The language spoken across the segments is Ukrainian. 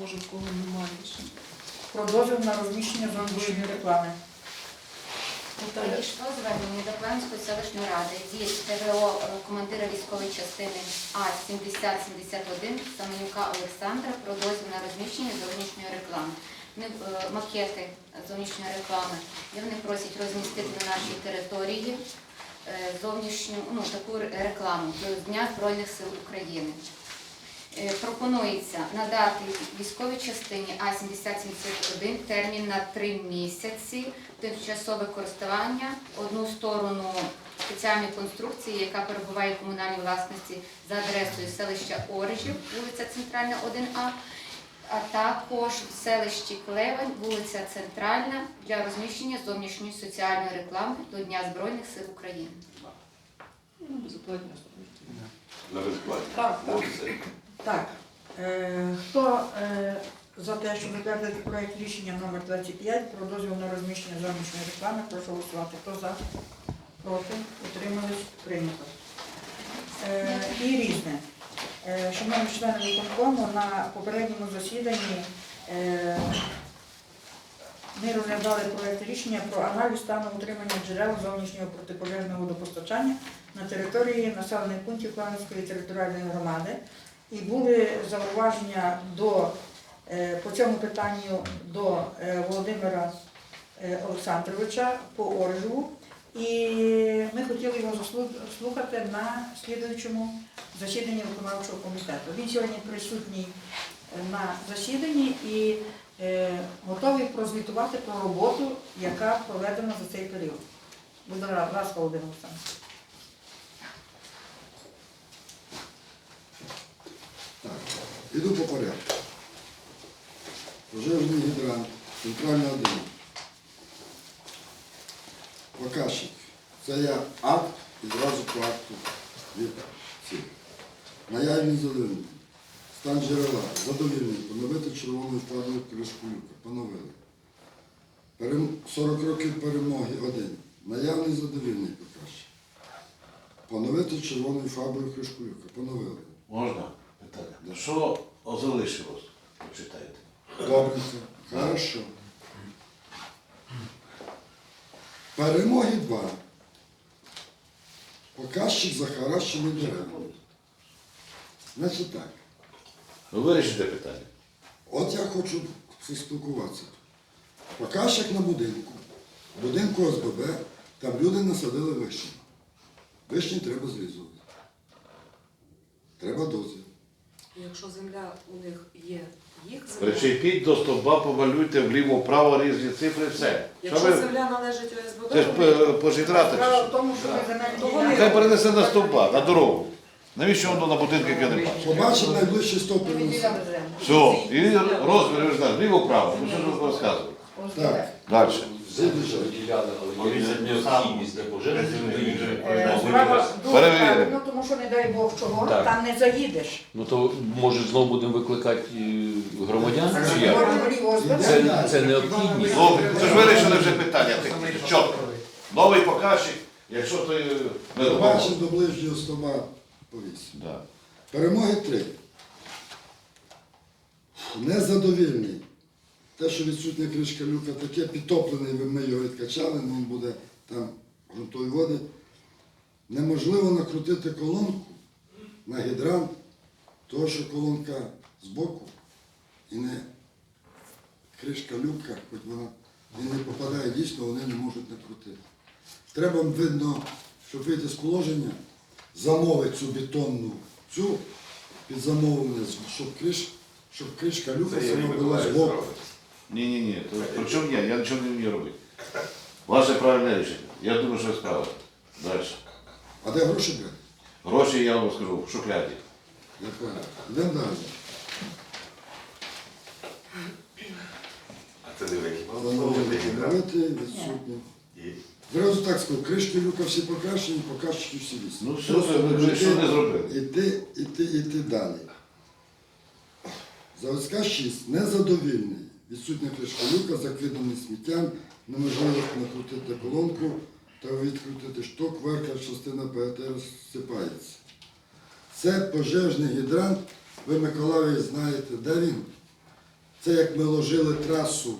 Може, в кого немає ще. Про дозвіл на розміщення зовнішньої реклами. Наталя, Надійшло звернення до Клевенської селищної ради від ТВО е, командира військової частини А-7071 Саменюка Олександра про дозвіл на розміщення зовнішньої реклами. Е, макети зовнішньої реклами, де вони просять розмістити на нашій території е, зовнішню ну, таку рекламу до Дня Збройних сил України. Е, Пропонується надати військовій частині А-7071 термін на три місяці тимчасове користування, одну сторону спеціальної конструкції, яка перебуває в комунальній власності за адресою селища Орижів, вулиця Центральна, 1А, а також в селищі Клевень, вулиця Центральна, для розміщення зовнішньої соціальної реклами до Дня Збройних сил України. ну, безоплатні особисті. На безплаті. Так, так. Е, хто е, за те, щоб затвердити проект рішення номер 25 про дозвіл на розміщення зовнішньої реклами, прошу голосувати. Хто за? Проти? Утримались? Прийнято. Е, і різне. Е, шановні члени виконкому, на попередньому засіданні ми розглядали проект рішення про аналіз стану утримання джерел зовнішнього протипожежного водопостачання на території населених пунктів Кланської територіальної громади. І були зауваження до, е, по цьому питанню до е, Володимира е, Олександровича по Оржеву. І ми хотіли його заслу- слухати на слідуючому засіданні виконавчого комітету. Він сьогодні присутній на засіданні і готовий прозвітувати про роботу, яка проведена за цей період. Будь ласка, Володимир Олександрович. Так, іду по порядку. Пожежний гідрант, центральна 1. Показчик. Це я акт і зразу по акту від цих. Наявні задовільні. Стан джерела. Задовільний. Поновити червоною фарбою кришку люка. Поновили. Перем- 40 років перемоги 1. Наявний задовільний показчик. Поновити червоною фарбою кришку люка. Поновили. Можна питання? Що залишилось? Почитайте. Хорошо. Перемоги два. Показчик захаращений дерева. Значить так, Ви вирішите питання. от я хочу спілкуватися. Показчик на будинку. Будинку ОСББ, там люди насадили вишні. Вишні треба зрізувати. Треба дозвіл. Якщо земля у них є, їх земля. Причепіть до стовба, помалюйте вліво-вправо різні цифри, все. Що Якщо ви? земля належить ОСББ, Це ж вони- по- пожитрати. чи Справа що? в тому, що ми земельні То ділянки- Хай перенесе на стовба, на дорогу. Навіщо воно на будинки, яке не бачить? Побачимо найближчий стоп Ми відділяли землю. Все, і розмір, ви ж знаєте, вліво-вправо. Ну що ж ви розказуєте? Так, Далі. Виділяли, але є необхідність для пожежних Е, Справа дуже Перевіримо. правильно, тому що не дай Бог чого, Так. там не заїдеш. Ну то може знову будемо викликати е, громадян? Чи як? Це, це необхідність. Добре, це ж вирішили вже питання. технічне. Чітко. Новий показчик, якщо е, не Побачимо до ближнього стома повісь. Да. Перемоги три. Незадовільний. Те, що відсутня кришка люка, таке підтоплений, ми його відкачали, він буде там ґрунтові води. Неможливо накрутити колонку на гідрант, того, що колонка збоку і не кришка люка, хоч вона і не попадає дійсно, вони не можуть накрутити. Треба, видно, щоб вийти з положення, замовити цю бетонну цю під замовлення, щоб, криш, щоб кришка люка сама була збоку. Ні, ні, ні. То, при чому я? Я нічого не вмію робити. Ваше правильне рішення. Я думаю, що ви справите. Далі. А де гроші брати? Гроші, я вам скажу, в шухляді. Я понял. Йдемо далі. А це диви, які Поновити відсутні. Зразу так скажу, кришки люка всі покращені, показчики всі вісні. Ну все, ви, ви, ви що не зробили? Іти, іти, іти далі. Заводська 6. Незадовільний. Відсутня кришка люка, закиданий сміттям, неможливо накрутити колонку та відкрутити шток, верхня частина ПГТ розсипається. Це пожежний гідрант. Ви, Миколаїв, знаєте, де він? Це як ми ложили трасу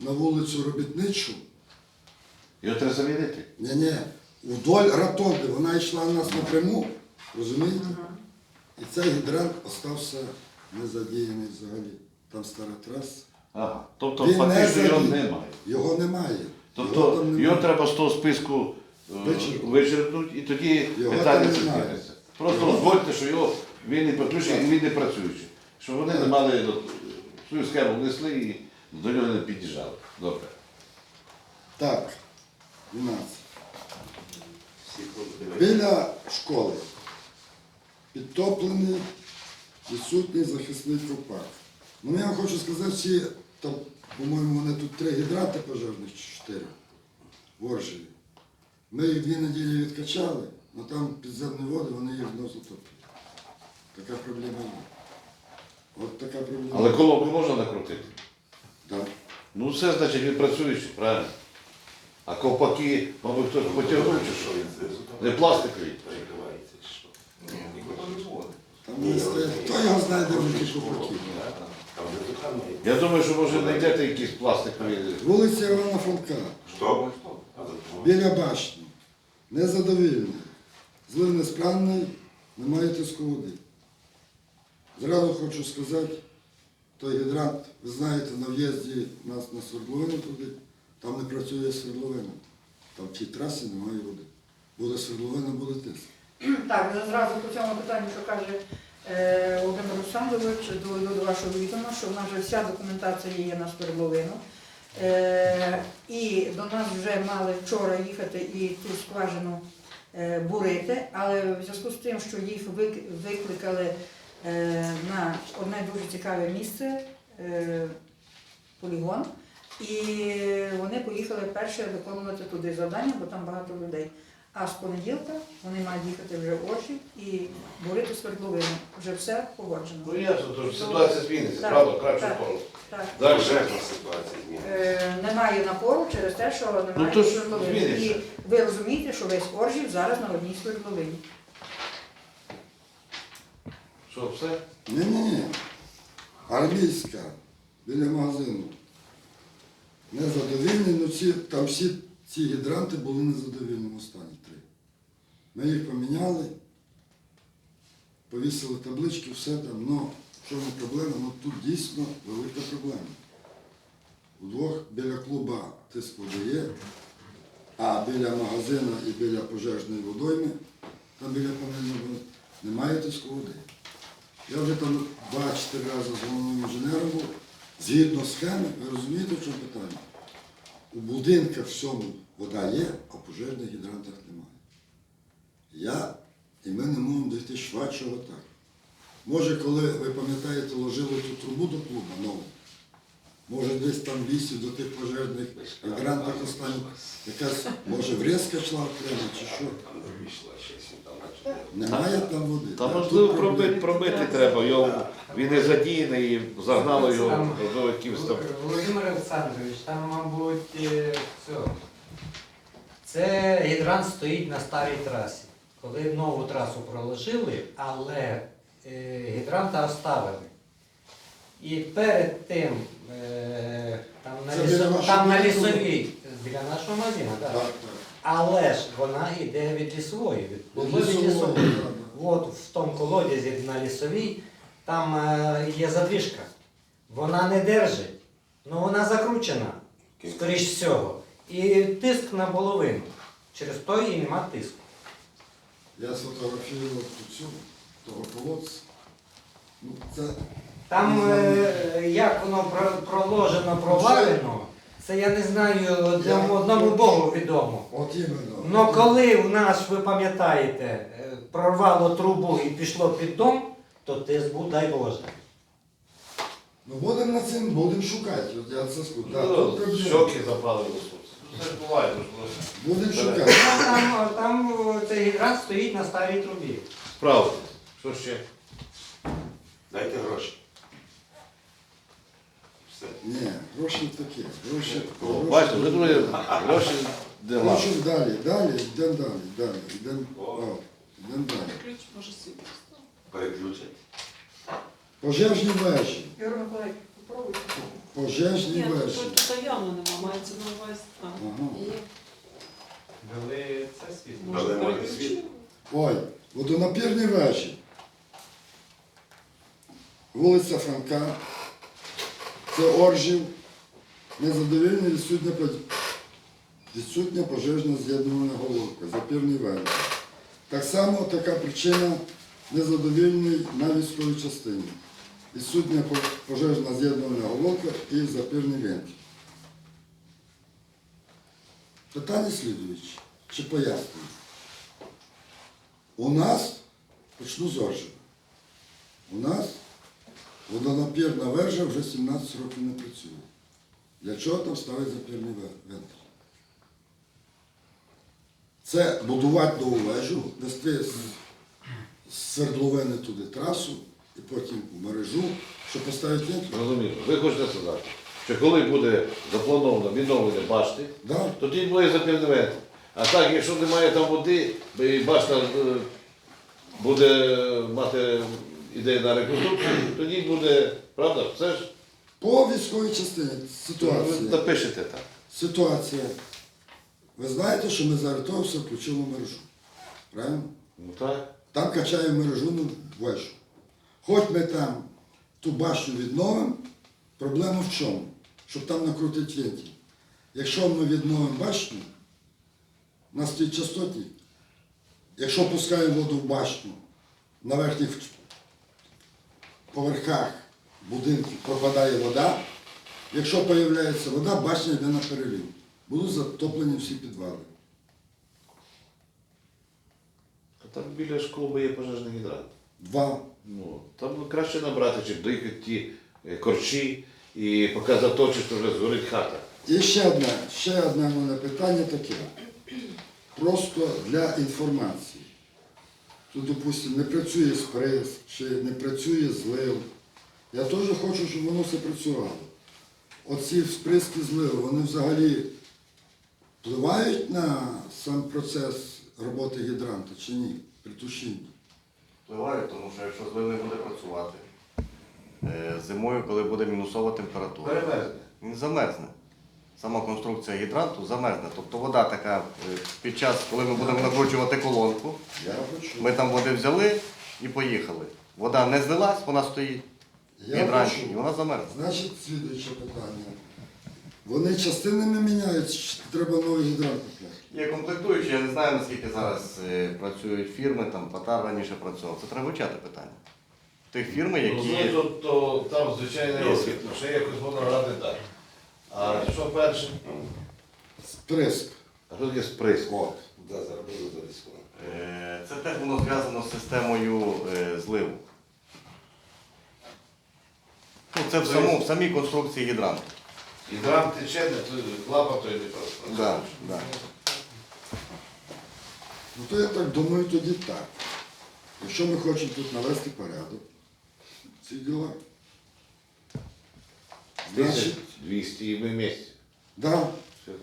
на вулицю Робітничу. Його треба замінити. Ні-ні, вдоль ротонди, вона йшла у нас напряму, розумієте? І цей гідрант остався незадіяний взагалі. Там стара траса. Ага. Тобто Він не фактично його немає. Його немає. Тобто його там немає. треба з того списку е, Вичерпнути. і тоді Його питання там немає. Просто Його- узгодьте, що його він не підключений і він не працюючий. Щоб вони не мали до- свою схему внесли і до нього не під'їжджали. Добре. Так, 12. Біля школи підтоплений відсутній захисний ковпак. Ну я вам хочу сказати, всі, там, по-моєму, вони тут три гідранти пожежних чи чотири в Оржеві. Ми їх дві неділі відкачали, але там підземні води, вони їх знову затоплюють. Така проблема є. От така проблема. Але колонку можна накрутити. Так. Ну все, значить, він працюючий, правильно. А ковпаки, мабуть, хтось потягнув чи що? Не пластикові. Там не стоять. Хто його знає, де вони ті ковпаки? Я думаю, що може знайдете якісь пластикові. Вулиця Івана Франка. Что? Біля башні. Незадовільний. Злив несправний, немає тиску води. Зразу хочу сказати, той гідрант, ви знаєте, на в'їзді нас на свердловину туди, там не працює свердловина. Там в тій трасі немає води. Буде свердловина, буде тиск. Так, зразу по цьому питанню, що каже Володимир Олександрович, доведу до вашого відома, що в нас вже вся документація є на свердловину. Е, і до нас вже мали вчора їхати і ту скважину е, бурити, але в зв'язку з тим, що їх викликали е, на одне дуже цікаве місце, е, полігон, і вони поїхали перше виконувати туди завдання, бо там багато людей. А з понеділка вони мають їхати вже в очі і бурити свердловину. Вже все погоджено. Ну ясно, то ж ситуація зміниться, Так, правда, краще так. сторону. Так. Далі. Пожежна ситуація зміниться. Е, немає напору через те, що немає Ну, то ж свердловини. зміниться. І ви розумієте, що весь Оржів зараз на одній свердловині. Що, все? Ні-ні-ні. Армійська, біля магазину. Незадовільні, ну ці, там всі ці гідранти були незадовільними останні три. Ми їх поміняли, повісили таблички, все там, ну, в чому проблема? Ну тут дійсно велика проблема. Удвох біля клуба тиск води є, а біля магазину і біля пожежної водойми, там біля панельної води, немає тиску води. Я вже там два-чотири рази з головним інженером був. Згідно схеми, ви розумієте, в чому питання? У будинках всьому вода є, а в пожежних гідрантах немає. Я і ми не можемо дійти швидшого так. Може, коли ви пам'ятаєте, ложили ту трубу до клуба нову, може десь там вісів до тих пожежних гідрантах останніх, якась, може, врізка йшла окремо чи що. Немає там води. Та Так, можливо тут пробити, пробити треба. Його, він не задіяний, і загнало його Там, до якихось там. Володимир Олександрович, там, мабуть, е, все. Це гідрант стоїть на старій трасі. Коли нову трасу проложили, але е, гідранта оставили. І перед тим е, там на, лісо- там на лісовій, біля нашого магазину, так. Так. Але ж вона йде від лісової, від, лісової, лісової. От в тому колодязі на лісовій, там е, є задвіжка. Вона не держить, але вона закручена, скоріш всього. І тиск на половину. Через то і нема тиску. Я сфотографував цю, того колодця. Ну, це Там е, як воно про- проложено, провалено, це я не знаю, одному, одному Богу відомо. от іменно. Ну коли в нас, ви пам'ятаєте, е, прорвало трубу і пішло під дом, то тиск був, дай Боже. Ну будемо над цим, будемо шукати. От я це скажу. Тут Ну, проблема. Щоки запали. Це ж буває, Будемо шукати. Там, там е, цей гідрант стоїть на старій трубі. справді. Що ще? Дайте гроші. Все. Ні, гроші такі. Гроші. О, гроші- бачите, вже друге гроші де ладно. Гроші далі, далі, йдемо далі, далі, йдемо о, йдемо далі. Ключ може сидіти. Переключать. Пожежні вежі. Ігор Миколаївич, попробуйте. Пожежні Ні, вежі. тут, тут явно нема, мається на увазі. А. Ага. Вели це світ. Може, Але можна переключили? Ой, водонапірні вежі. Вулиця Франка. Це Оржів. Незадовільне відсутня, відсутня пожежна з'єднувальна головка, запірний вежі. Так само така причина незадовільний на військовій частині. Відсутня пожежна з'єднувальна головка і запірний вентиль. Питання слідуючі. Чи пояснюю? У нас, почну з Оржева, у нас водонапірна вежа вже 17 років не працює. Для чого там ставить запірний ве- вентиль? Це будувати нову вежу, вести з свердловини туди трасу і потім в мережу, щоб поставити вентиль. Розумію. Ви хочете сказати, що коли буде заплановано відновлення башти, Да? тоді буде запірневент. А так, якщо немає там води, і башта е, буде мати ідею на реконструкцію, тоді буде, правда, все ж По військовій частині ви ситуація. напишете так. Ситуація. Ви знаєте, що ми зараз того все включили в мережу. Правильно? Ну так. Там качаємо мережу ну, вежу. Хоч ми там ту башню відновимо, проблема в чому? Щоб там накрутити вентиль. Якщо ми відновимо башню, у нас стоїть частотник. Якщо пускаємо воду в башню, на верхніх поверхах будинків пропадає вода. Якщо з'являється вода, башня йде на перелів. Будуть затоплені всі підвали. А там біля школи є пожежний гідрант. Два. Ну, там краще набрати, чим доїхати ті корчі і поки заточиш, то вже згорить хата. І ще одне, ще одне мене питання таке. Просто для інформації. Тут, допустимо, не працює спрес, чи не працює злив. Я теж хочу, щоб воно все працювало. Оці сприски зливи, вони взагалі впливають на сам процес роботи гідранта чи ні? При тушінні. Впливає, тому що якщо злив не буде працювати зимою, коли буде мінусова температура, Перемерзне. він замерзне. Сама конструкція гідранту замерзне. Тобто вода така е, під час, коли ми будемо накручувати колонку, ми там води взяли і поїхали. Вода не злилась, вона стоїть в гідранті і вона замерзне. Значить, слідуюче питання. Вони частинами міняють, чи треба новий гідрант купляти? Є комплектуючі, я не знаю наскільки зараз е, працюють фірми, там Патар раніше працював. Це треба вивчати питання. Тих фірми, Ну, які. то, то там звичайний освітло, ще якось воно грати так. А що перше? Сприск. А тут є сприск. От. Да, заробили за військово. Е, Це теж воно зв'язано з системою е, зливу. Ну, це в, саму, в самій конструкції гідранту. Гідрант тече, не то клапан, то й не просто. Да, да. Ну то я так думаю тоді так. Якщо ми хочемо тут навести порядок, ці діла. Значить, 1200 і ми місяць. да,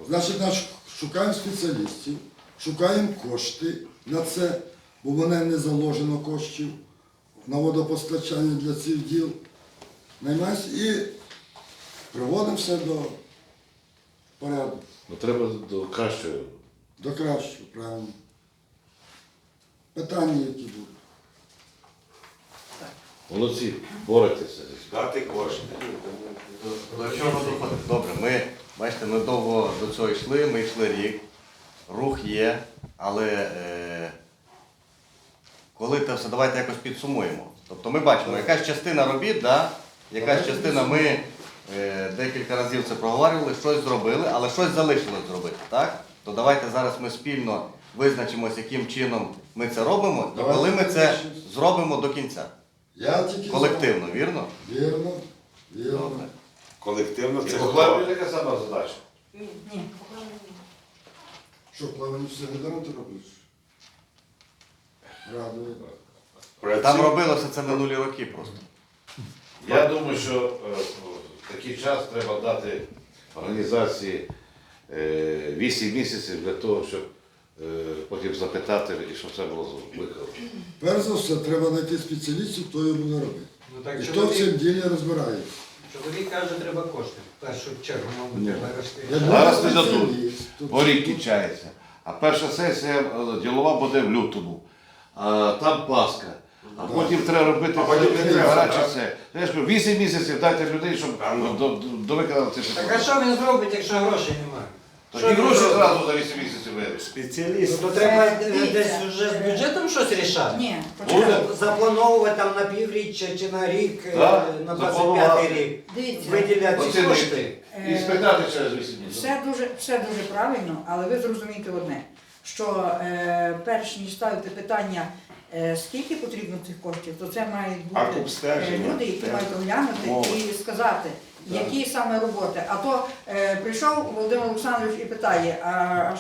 значить, наш, шукаємо спеціалістів, шукаємо кошти на це, бо в мене не заложено коштів на водопостачання для цих діл. Наймаємося і приводимо все до порядку, Ну треба до кращого. до кращого, правильно. Питання, які будуть. Молодці, боретеся. Дати кошти. До чого доходить? Добре, ми, бачите, ми довго до цього йшли, ми йшли рік, рух є, але е, коли це все, давайте якось підсумуємо. Тобто ми бачимо, якась частина робіт, да, якась частина ми е, декілька разів це проговорювали, щось зробили, але щось залишилось зробити. так? То давайте зараз ми спільно визначимося, яким чином ми це робимо, і коли ми це зробимо до кінця. Я тільки Колективно, вірно? Вірно, вірно. Добре. Колективно І це покладу така сама задача. Ні. Що, плавані все гідранти робиш? Радує. Там робилося це минулі роки просто. Я думаю, що е, в такий час треба дати організації е, 8 місяців для того, щоб потім запитати і щоб все було виконано. Перш за все, треба знайти спеціалістів, хто його буде робити. Ну, так, І що хто в ми- цьому ділі розбирається. Чоловік каже, треба кошти. В першу чергу, мабуть, Ні. треба Зараз не дадуть. спеціаліст, то- Бо рік кінчається. А перша сесія е, ділова буде в лютому. А, там Пасха. А потім треба робити А потім не треба, гаряче так? все. Я ж кажу, 8 місяців дайте людей, щоб ну. до, до, довиконати це Так а питання. що він зробить, якщо грошей немає? Так Що і він гроші зразу за 8 місяців. Ну, Спеціаліст. то треба десь вже з е, бюджетом щось рішати. Ні, Буде. Заплановувати там на півріччя чи на рік, е, Так, на запланувати. 25 рік. Дивіться. Виділяти ці Оцінити. кошти. І Е, спитати через 8 місяців. Все дуже, все дуже правильно, але ви зрозумієте одне, що е, перш ніж ставити питання, е, скільки потрібно цих коштів, то це мають А бути обстеження, люди, які мають оглянути мова. і сказати. Які саме роботи. А то е, прийшов Володимир Олександрович і питає, а,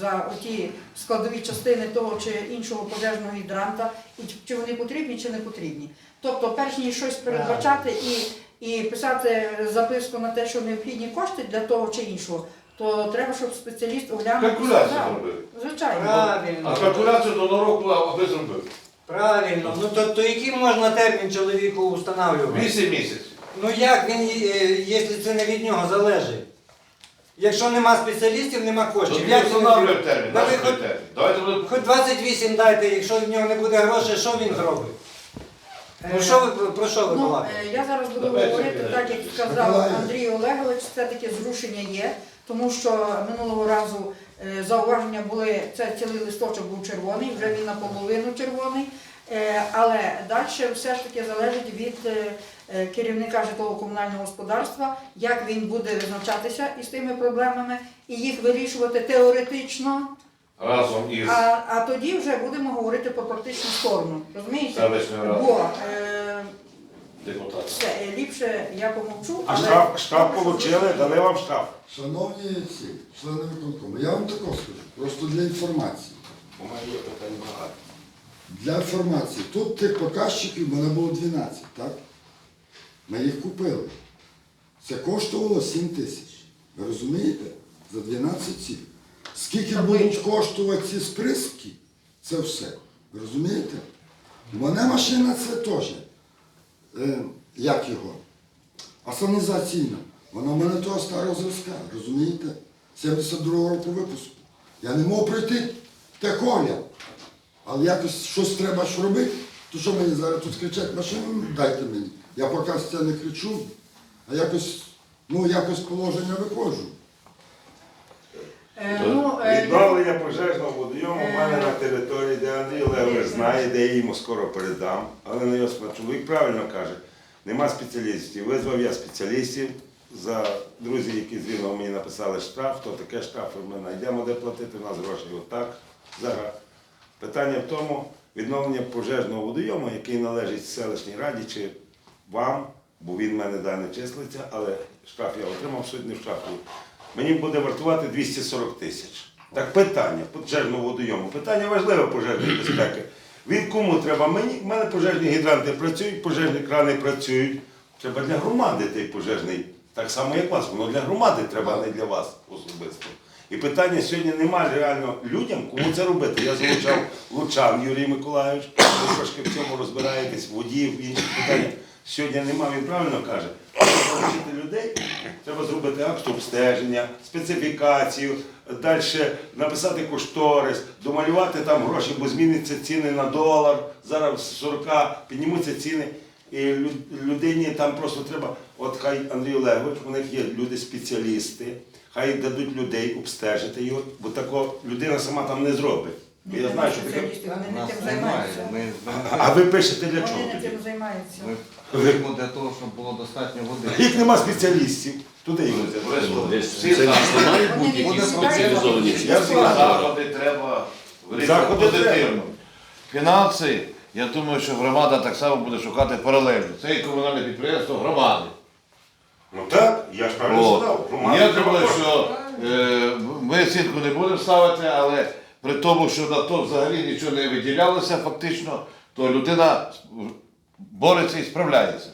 за ті складові частини того чи іншого пожежного гідранта, і чи- вони потрібні, чи не потрібні. Тобто, перш ніж щось передбачати і, і писати записку на те, що необхідні кошти для того чи іншого, то треба, щоб спеціаліст оглянув. Калькуляцію зробив. Звичайно. А Правильно. калькуляцію до нового року аби зробив. Правильно. Ну то, то який можна термін чоловіку встановлювати? 8 місяців. Ну як він, е, якщо це не від нього залежить? Якщо нема спеціалістів, нема коштів. Як він- термін, Да наш ви хоч- термін. Давайте будемо Хоч 28 дайте, якщо в нього не буде грошей, що він зробить? Ну що ви про що ви Ну, балакаєте? е, я зараз буду Давайте, говорити так, як сказав Миколаїв. Андрій Олегович, все-таки зрушення є, тому що минулого разу е, зауваження були, це цілий листочок був червоний, вже він наполовину червоний. Е, Але далі все ж таки залежить від е, керівника житлово-комунального господарства, як він буде визначатися із тими проблемами і їх вирішувати теоретично, разом із а, а тоді вже будемо говорити про практичну сторону. Розумієте? селищною радою Бо е, депутатів. все, е, ліпше я помовчу. А але- штраф, штраф отримали, дали вам штраф. Шановні ці, члени виконкому, я вам також скажу, просто для інформації. У мене є питань багато. Для інформації, тут тих показчиків в мене було 12, так? Ми їх купили. Це коштувало 7 тисяч. Ви розумієте? За 12 цих. Скільки будуть коштувати ці сприски, це все. Ви розумієте? У мене машина це теж. Е, як його? Асанізаційна. Вона в мене того старого зразка, розумієте? 72-го року випуску. Я не мог пройти техогляд. Але якось щось треба ж робити. То що мені зараз тут кричать машину, дайте мені. Я поки з це не кричу, а якось, ну, якось положення виходжу. Е, ну, е, Відновлення пожежного водойому у мене на території, де Андрій Олегович знає, де я йому скоро передам. Але не Йосип чоловік правильно каже, нема спеціалістів. Визвав я спеціалістів. За друзі, які з Рівного мені написали штраф, то таке штрафи ми знайдемо, де платити, у нас грошей отак. Зараз. Питання в тому, відновлення пожежного водойому, який належить селищній раді чи вам, бо він в мене далі не числиться, але штраф я отримав, не в штрафі. Мені буде вартувати 240 тисяч. Так питання пожежного водойому. Питання важливе пожежної безпеки. Від кому треба? Мені, в мене пожежні гідранти працюють, пожежні крани працюють. Треба для громади той пожежний. Так само, як вас. Воно для громади треба, а не для вас особисто. І питання сьогодні немає реально людям, кому це робити. Я залучав Лучан Юрій Миколайович, ви трошки в цьому розбираєтесь, водіїв, інші питання. Сьогодні нема, він правильно каже. Щоб залучити людей, треба зробити акт обстеження, специфікацію, далі написати кошторис, домалювати там гроші, бо зміниться ціни на долар. Зараз з 40 піднімуться ціни. І людині там просто треба, от хай Андрій Олегович, у них є люди-спеціалісти, хай дадуть людей обстежити його, бо тако людина сама там не зробить. Бо я знаю, що таке. вони не нас тим немає. займаються. Ми, А ви пишете для чого Вони не тоді? тим займаються. ми пишемо для того, щоб було достатньо води. Їх нема спеціалістів. Туди їх взяти. Десь Всі спеціалісти мають бути Вони якісь спеціалізовані. Я всі Заходи заходи треба вирішувати Заходи позитивно. Фінанси, я думаю, що громада так само буде шукати паралельно. Це і комунальне підприємство громади. Ну так, я ж правильно От. сказав. Громаді Я треба думаю, кошти. що е, ми оцінку не будемо ставити, але при тому, що на то взагалі нічого не виділялося фактично, то людина бореться і справляється.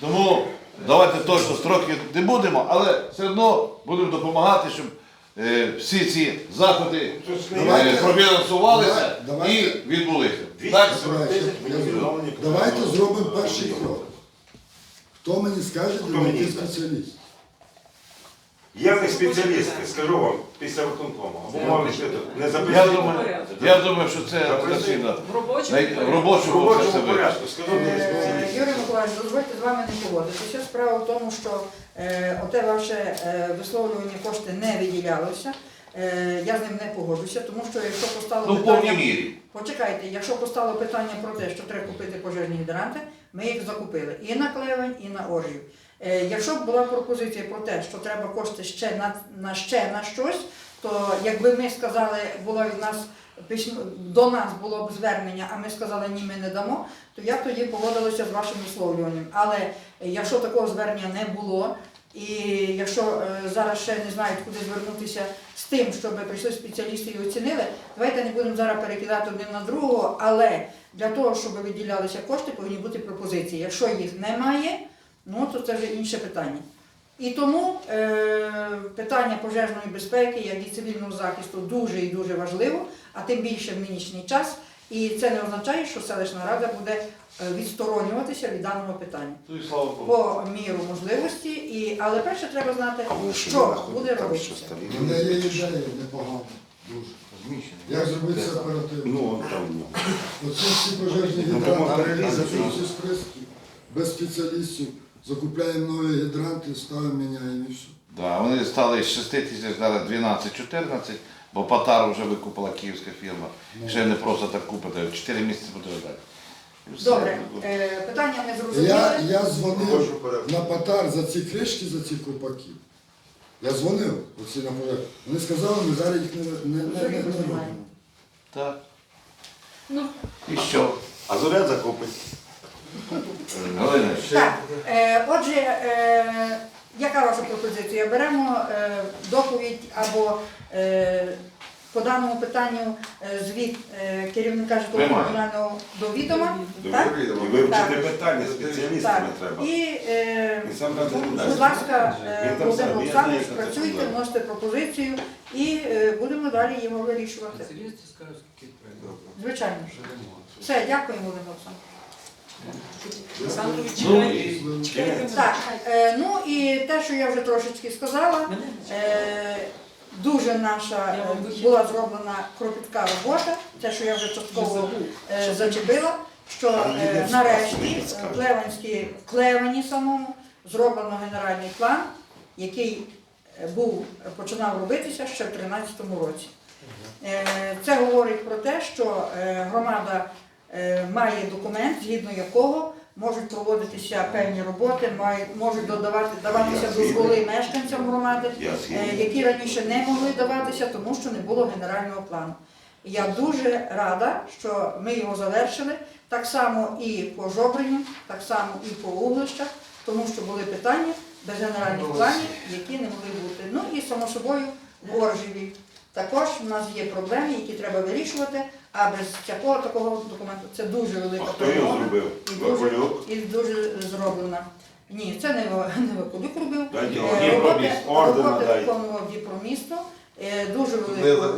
Тому давайте точно строки не будемо, але все одно будемо допомагати, щоб е, всі ці заходи Давайте- е, профінансувалися давайте- і відбулися. Так? Давайте, зробимо перший крок. Хто мені скаже, Хто де мені знайти скаже? Я не спеціаліст, скажу вам, після виконкому. Або мовний світок. Не Я думаю, я думаю, що це доцільно. В робочому В робочому В робочому порядку, скажу не Е, спеціаліст. Юрій Миколаївич, дозвольте з вами не погодитися. Справа в тому, що е, оте ваше е, висловлювання кошти не виділялося. Е, я з ним не погоджуся, тому що якщо постало Ну, в повній мірі. Почекайте, якщо постало питання про те, що треба купити пожежні гідранти, ми їх закупили і на Клевень, і на Оржів. Е, якщо б була пропозиція про те, що треба кошти ще на, на ще на щось, то якби ми сказали, було від нас до нас було б звернення, а ми сказали ні, ми не дамо, то я б тоді погодилася з вашим висловлюванням. Але якщо такого звернення не було, і якщо е, зараз ще не знають, куди звернутися з тим, щоб прийшли спеціалісти і оцінили, давайте не будемо зараз перекидати один на другого, але для того, щоб виділялися кошти, повинні бути пропозиції. Якщо їх немає, ну то це вже інше питання. І тому е, питання пожежної безпеки, як і цивільного захисту, дуже і дуже важливо, а тим більше в нинішній час. І це не означає, що селищна рада буде е, відсторонюватися від даного питання Ну слава по міру можливості, і, але перше треба знати, що буде робитися. У мене є ідея непогана. Дуже. Як зробити це оперативно? Ну, ну. Оці всі пожежні гідранти, без спеціалістів, закупляємо нові гідранти, ставимо, міняємо і все. Да, вони стали з 6 тисяч зараз 12-14, бо Патар вже викупила київська фірма. Ще не просто так купити, 4 місяці буде дати. І все. Добре, е, питання ми Я, зрозуміли. я дзвонив на Патар за ці кришки, за ці купаки. Я дзвонив оці на пожежі. Вони сказали, ми зараз їх не, не, не, не, не робимо. Так. Ну, І що? А зоря закупить. Галина, Так, е, отже, е, яка ваша пропозиція? Беремо е, доповідь або е, по даному питанню е, звіт е, керівника житлово-комунального до відома. Так? І вивчити Так. питання спеціалістами треба. І, е, І сам там будь ласка, е, Він там Володимир сам, я Олександрович, це працюйте, вносите пропозицію і е, будемо далі його вирішувати. Звичайно. Все, дякуємо, Володимир Олександрович. Так, е, ну і те, що я вже трошечки сказала, е, дуже наша е, була зроблена кропітка робота, те, що я вже частково зачепила, що нарешті в Клеванській, Клевані самому зроблено генеральний план, який був, починав робитися ще в 2013 році. Це говорить про те, що громада має документ, згідно якого можуть проводитися певні роботи, можуть додавати, даватися дозволи мешканцям громади, е, які раніше не могли даватися, тому що не було генерального плану. Я дуже рада, що ми його завершили, так само і по Жобрині, так само і по Углищах, тому що були питання без генеральних планів, які не могли бути. Ну і само собою в Оржеві. Також в нас є проблеми, які треба вирішувати, а без такого такого документу це дуже А велика хто його перемога зробив? і дуже, Вакулюк? і дуже зроблена. Ні, це не, Ва- не Вакулюк робив. Дайте Е, Дніпро Роботи, міст, орден роботи надайте. виконував Дніпромісто. Е, Дуже велику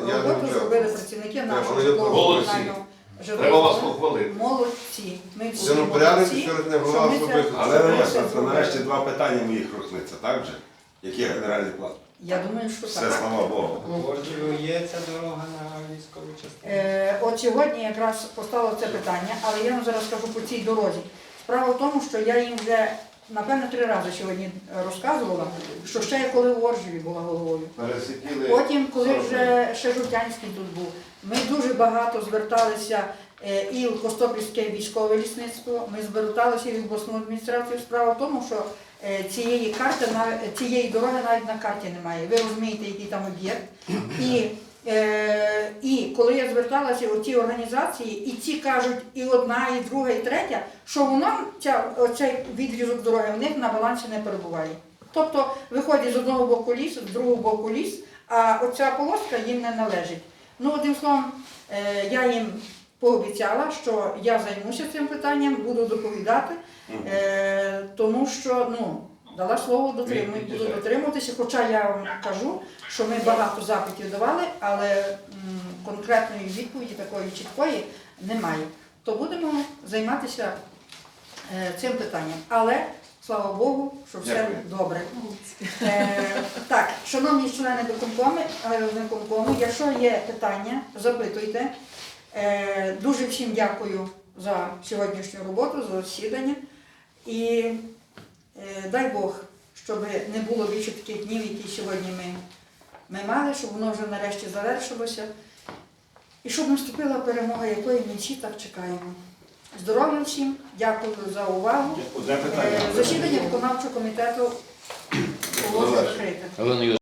не роботу зробили працівники нашого вони житлового молодці. комунального Треба вас житлового. похвалити. Молодці. Ми ну порядок, молодці, що не що голова ми це- особисто. Але що ми це зробили. нарешті два питання моїх рухнеться, так же? Який генеральний план? Я думаю, що Все, так. слава Богу. Є ця дорога на військову частину. Е, От сьогодні якраз постало це питання, але я вам зараз скажу по цій дорозі. Справа в тому, що я їм вже напевно три рази сьогодні розказувала, що ще я коли в Оржеві була головою. Пересиділи. Потім, коли вже ще Жовтянський тут був, ми дуже багато зверталися е, і в Костопільське військове лісництво, ми зверталися і в обласну адміністрацію. Справа в тому, що цієї карти нав- цієї дороги навіть на карті немає. Ви розумієте, який там об'єкт. І, е, і коли я зверталася у ті організації, і ці кажуть, і одна, і друга, і третя, що воно ця, оцей відрізок дороги в них на балансі не перебуває. Тобто виходять з одного боку ліс, з другого боку ліс, а оця полоска їм не належить. Ну, одним словом, е, я їм пообіцяла, що я займуся цим питанням, буду доповідати, е, тому що ну, дала слово дотримую, буду дотримуватися, хоча я вам кажу, що ми багато запитів давали, але м, конкретної відповіді такої чіткої немає. То будемо займатися е, цим питанням. Але Слава Богу, що все Дякую. добре. Е, так, шановні члени виконкому, е, виконкому, якщо є питання, запитуйте. Е, дуже всім дякую за сьогоднішню роботу, за засідання. І е, дай Бог, щоб не було більше таких днів, які сьогодні ми, ми мали, щоб воно вже нарешті завершилося. І щоб наступила перемога, якої ми всі так чекаємо. Здоров'я всім, дякую за увагу. Е. Засідання виконавчого комітету оголошую закрите.